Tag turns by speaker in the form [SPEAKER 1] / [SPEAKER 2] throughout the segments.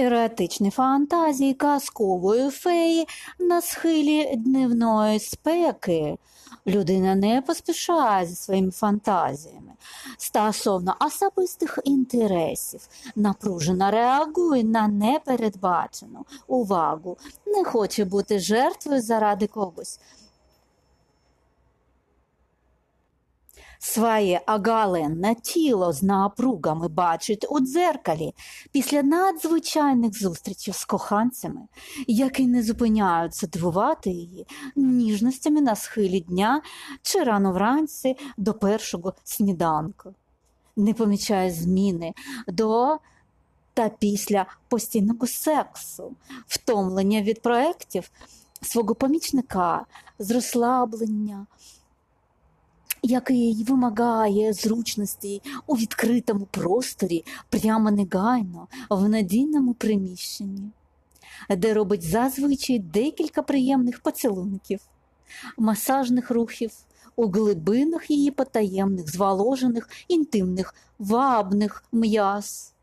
[SPEAKER 1] Еротичні фантазії казкової феї на схилі дневної спеки. Людина не поспішає зі своїми фантазіями. Стосовно особистих інтересів, напружено реагує на непередбачену увагу, не хоче бути жертвою заради когось. Своє оголенне тіло з напругами бачить у дзеркалі після надзвичайних зустрічей з коханцями, які не зупиняються дивувати її ніжностями на схилі дня чи рано вранці до першого сніданку. Не помічає зміни до та після постійного сексу, втомлення від проєктів свого помічника, з розслаблення, який вимагає зручності у відкритому просторі, прямо негайно, в надійному приміщенні, де робить зазвичай декілька приємних поцілунків, масажних рухів у глибинах її потаємних, зволожених, інтимних, вабних м'яз,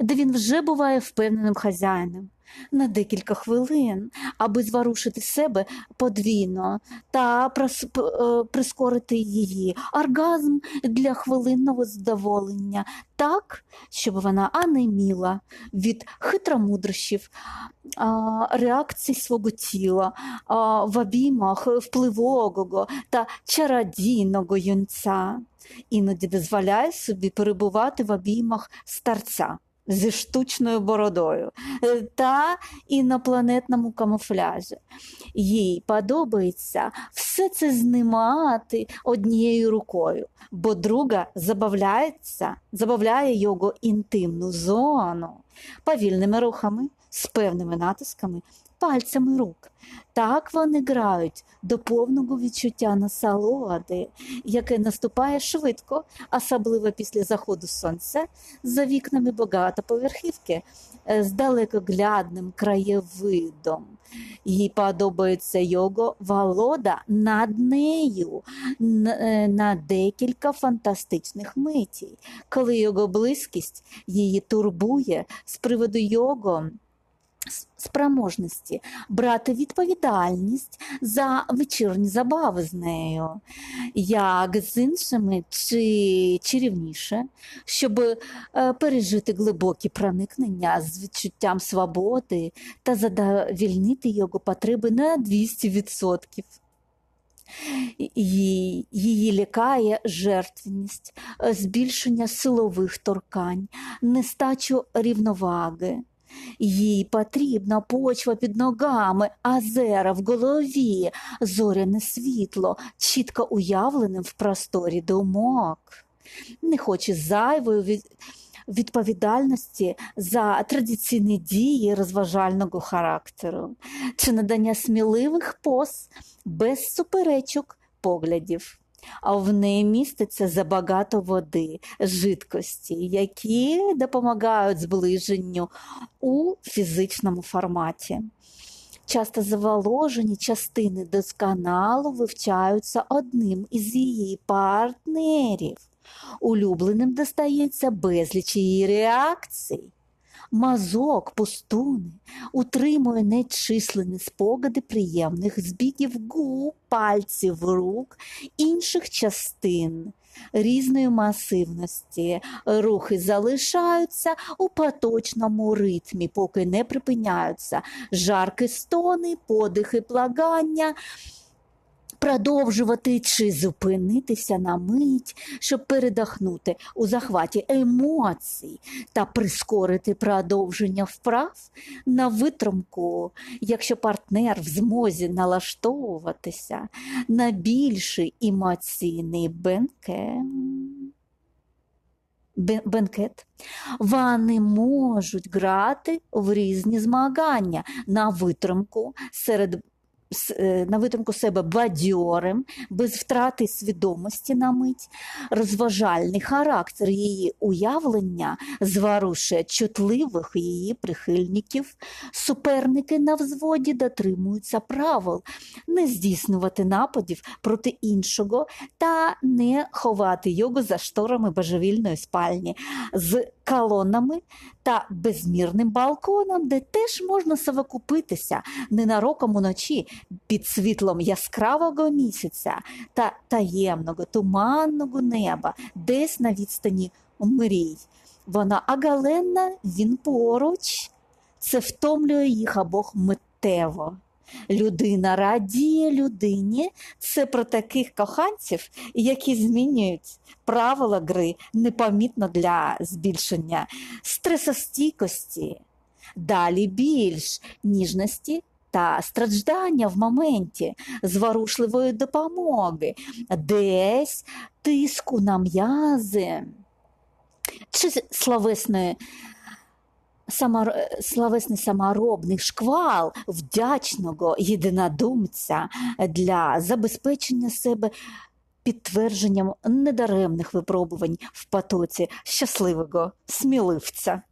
[SPEAKER 1] де він вже буває впевненим хазяїном. На декілька хвилин, аби зворушити себе подвійно та е, прискорити її оргазм для хвилинного задоволення, так, щоб вона анеміла від хитромудрощів, реакцій свого тіла в обіймах впливового та чародійного юнця, іноді дозволяє собі перебувати в обіймах старця. Зі штучною бородою е, та інопланетному камуфляжі. Їй подобається все це знімати однією рукою, бо друга забавляється, забавляє його інтимну зону повільними рухами, з певними натисками, пальцями рук. Так вони грають до повного відчуття насолоди, яке наступає швидко, особливо після заходу сонця, за вікнами багатоповерхівки е, з далекоглядним краєвидом. Їй подобається його волода над нею е, на декілька фантастичних митій, коли його близькість її турбує з приводу його спроможності брати відповідальність за вечірні забави з нею, як з іншими чи чарівніше, щоб е, пережити глибокі проникнення з відчуттям свободи та задовільнити його потреби на 200%. Її, лякає жертвеність, е, збільшення силових торкань, нестачу рівноваги. Їй потрібна почва під ногами, азера в голові, зоряне світло, чітко уявленим в просторі думок. Не хоче зайвої від... відповідальності за традиційні дії розважального характеру чи надання сміливих поз без суперечок поглядів. А в неї міститься забагато води, жидкості, які допомагають зближенню у фізичному форматі. Часто заволожені частини досконало вивчаються одним із її партнерів. Улюбленим достається безліч її реакцій. Мазок пустуни утримує нечисленні спогади приємних збігів губ, пальців рук, інших частин різної масивності. Рухи залишаються у поточному ритмі, поки не припиняються. Жаркі стони, подихи, плагання. Продовжувати чи зупинитися на мить, щоб передохнути у захваті емоцій та прискорити продовження вправ на витримку, якщо партнер в змозі налаштовуватися на більший емоційний бенкет. Бенкет, вони можуть грати в різні змагання на витримку серед на витримку себе бадьорим, без втрати свідомості на мить, розважальний характер її уявлення зворушує чутливих її прихильників. Суперники на взводі дотримуються правил. Не здійснювати нападів проти іншого та не ховати його за шторами божевільної спальні. З колоннами та безмірним балконом, де теж можна совокупитися ненароком уночі під світлом яскравого місяця та таємного туманного неба, десь на відстані мрій. Вона оголенна, він поруч. Це втомлює їх обох миттєво. Людина радіє людині. Це про таких коханців, які змінюють правила гри непомітно для збільшення стресостійкості. Далі більш ніжності та страждання в моменті зворушливої допомоги, десь тиску на м'язи чи словесної самор... словесний саморобний шквал вдячного єдинодумця для забезпечення себе підтвердженням недаремних випробувань в потоці щасливого сміливця.